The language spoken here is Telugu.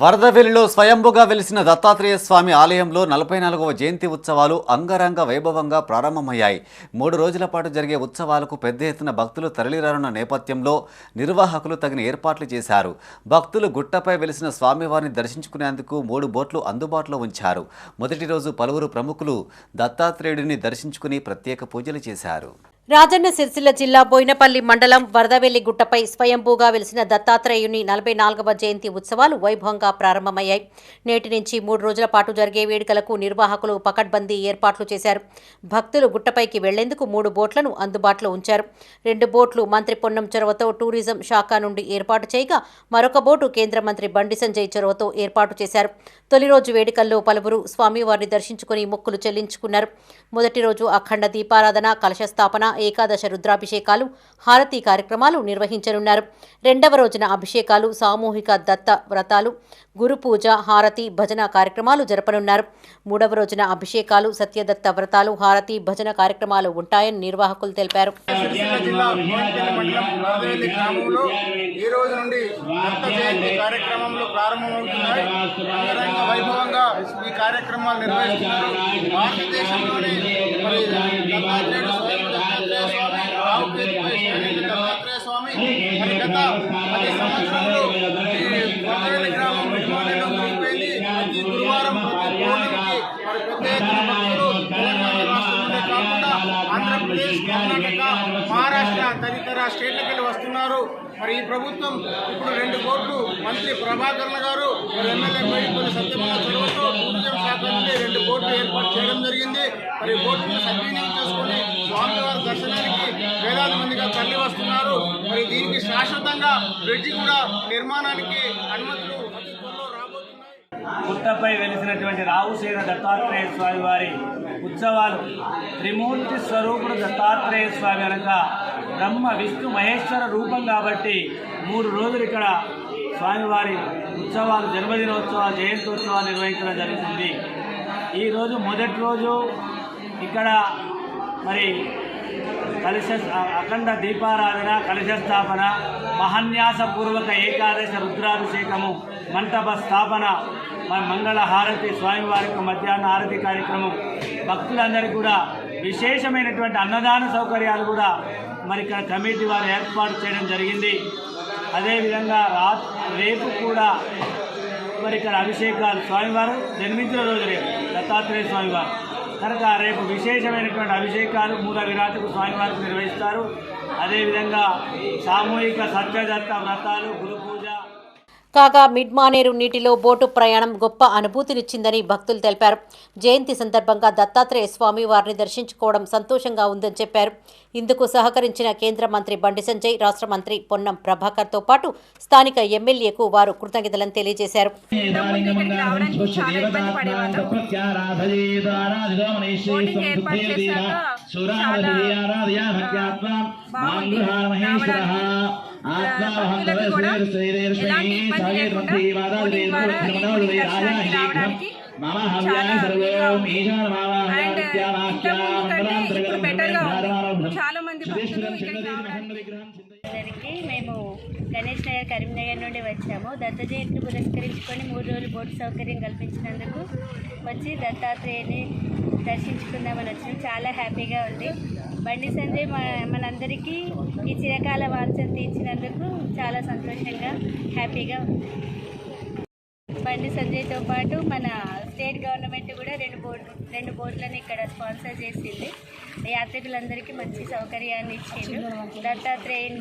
వరదవెల్లిలో స్వయంభుగా వెలిసిన దత్తాత్రేయ స్వామి ఆలయంలో నలభై నాలుగవ జయంతి ఉత్సవాలు అంగరంగ వైభవంగా ప్రారంభమయ్యాయి. మూడు రోజుల పాటు జరిగే ఉత్సవాలకు పెద్ద ఎత్తున భక్తులు తరలిరానున్న నేపథ్యంలో నిర్వాహకులు తగిన ఏర్పాట్లు చేశారు. భక్తులు గుట్టపై వెలిసిన స్వామివారిని దర్శించుకునేందుకు మూడు బోట్లు అందుబాటులో ఉంచారు. మొదటి రోజు పలువురు ప్రముఖులు దత్తాత్రేయుడిని దర్శించుకుని ప్రత్యేక పూజలు చేశారు. రాజన్న సిరిసిల్ల జిల్లా బోయినపల్లి మండలం వరదవెల్లి గుట్టపై స్వయంభూగా వెలిసిన దత్తాత్రేయుని నలభై నాలుగవ జయంతి ఉత్సవాలు వైభవంగా ప్రారంభమయ్యాయి. నేటి నుంచి మూడు రోజుల పాటు జరిగే వేడుకలకు నిర్వాహకులు పకడ్బందీ ఏర్పాట్లు చేశారు. భక్తులు గుట్టపైకి వెళ్ళేందుకు మూడు బోట్లను అందుబాటులో ఉంచారు. రెండు బోట్లు మంత్రి పొన్నం చొరవతో టూరిజం శాఖ నుండి ఏర్పాటు చేయగా మరొక బోటు కేంద్ర మంత్రి బండి సంజయ్ చొరవతో ఏర్పాటు చేశారు. తొలి రోజు వేడుకల్లో పలువురు స్వామివారిని దర్శించుకుని మొక్కులు చెల్లించుకున్నారు. మొదటి రోజు అఖండ దీపారాధన కలశ స్థాపన ఏకాదశ రుద్రాభిషేకాలు హారతి కార్యక్రమాలు నిర్వహించనున్నారు. రెండవ రోజున అభిషేకాలు సామూహిక దత్త వ్రతాలు గురు పూజ హారతి భజన కార్యక్రమాలు జరపనున్నారు. మూడవ రోజున అభిషేకాలు సత్యదత్త వ్రతాలు హారతి భజన కార్యక్రమాలు ఉంటాయని నిర్వాహకులు తెలిపారు. ఈ రోజు నుండి దత్త జయంతి కార్యక్రమంలో ప్రారంభమవుతున్నాయి. అంగరంగ వైభవంగా ఈ కార్యక్రమాలు నిర్వహిస్తున్నారు. భారతదేశంలోని మరి మరి గత పది సంవత్సరాలు ఈ గ్రామం ప్రతి గురువారం ప్రతి పౌర్ణమికి మరి పెద్ద ఎత్తున భక్తులు తెలంగాణ కాకుండా ఆంధ్రప్రదేశ్ కర్ణాటక మహారాష్ట్ర తదితర స్టేట్లకు వస్తున్నారు. మరి ఈ ప్రభుత్వం ఇప్పుడు రెండు కోట్లు మంత్రి ప్రభాకర్ల గారు మరి ఎమ్మెల్యే మేడిపల్లి సత్యమన్న చొరవతో టూరిజం శాఖ నుండి రెండు కోట్లు ఏర్పాటు చేయడం జరిగింది. మరి కోట్లను సద్వినియోగం చేసుకుని స్వామివారి దర్శనానికి వేలాది మందిగా తరలి వస్తున్నారు దీనికి శాశ్వతంగా బ్రిడ్జి కూడా నిర్మాణానికి అనుమతులు పుట్టపై వెలిసినటువంటి రావుసేన దత్తాత్రేయ స్వామి వారి ఉత్సవాలు త్రిమూర్తి స్వరూపుడు దత్తాత్రేయ స్వామి అనక బ్రహ్మ విష్ణు మహేశ్వర రూపం కాబట్టి మూడు రోజులు ఇక్కడ స్వామివారి ఉత్సవాలు జన్మదినోత్సవాలు జయంతోత్సవాలు నిర్వహించడం జరుగుతుంది. ఈరోజు మొదటి రోజు ఇక్కడ మరి కలశ అఖండ దీపారాధన కలశ స్థాపన మహాన్యాసపూర్వక ఏకాదశ రుద్రాభిషేకము మంటప స్థాపన మ- మంగళ హారతి స్వామివారికి మధ్యాహ్న హారతి కార్యక్రమం. భక్తులందరికీ కూడా విశేషమైనటువంటి అన్నదాన సౌకర్యాలు కూడా మరి ఇక్కడ కమిటీ వారు ఏర్పాటు చేయడం జరిగింది. అదేవిధంగా రా రేపు కూడా మరి ఇక్కడ అభిషేకాలు స్వామివారు జన్మించిన రోజు రేపు దత్తాత్రేయ స్వామివారు. కనుక రేపు విశేషమైనటువంటి అభిషేకాలు మూల విరాటకు స్వామివారికి నిర్వహిస్తారు. అదేవిధంగా సామూహిక సత్యదత్త వ్రతాలు గురు పూజ కాగా మిడ్ మానేరు నీటిలో బోటు ప్రయాణం గొప్ప అనుభూతినిచ్చిందని భక్తులు తెలిపారు. జయంతి సందర్భంగా దత్తాత్రేయ స్వామి వారిని దర్శించుకోవడం సంతోషంగా ఉందని చెప్పారు. ఇందుకు సహకరించిన కేంద్ర మంత్రి బండి సంజయ్ రాష్ట్ర మంత్రి పొన్నం ప్రభాకర్తో పాటు స్థానిక ఎమ్మెల్యేకు వారు కృతజ్ఞతలను తెలియజేశారు. ఏర్పాటు చాలా ఎలాంటి ఇబ్బంది లేకుండా ద్వారా ఈ రావడానికి మంది మేము గణేష్ నగర్ కరీంనగర్ నుండి వచ్చాము. దత్త జయంతిని పురస్కరించుకొని మూడు రోజులు బోటు సౌకర్యం కల్పించినందుకు వచ్చి దత్తాత్రేయుని దర్శించుకుందామని వచ్చినాం. చాలా హ్యాపీగా ఉంది. బండి సంజయ్ మన మనందరికీ ఈ చిరకాల వాంఛను తీర్చినందుకు చాలా సంతోషంగా హ్యాపీగా ఉంది. బండి సంజయ్తో పాటు మన స్టేట్ గవర్నమెంట్ కూడా రెండు బోట్ రెండు బోట్లను ఇక్కడ స్పాన్సర్ చేసింది. యాత్రికులందరికీ మంచి సౌకర్యాన్ని ఇచ్చిండు. దత్తాత్రేయుని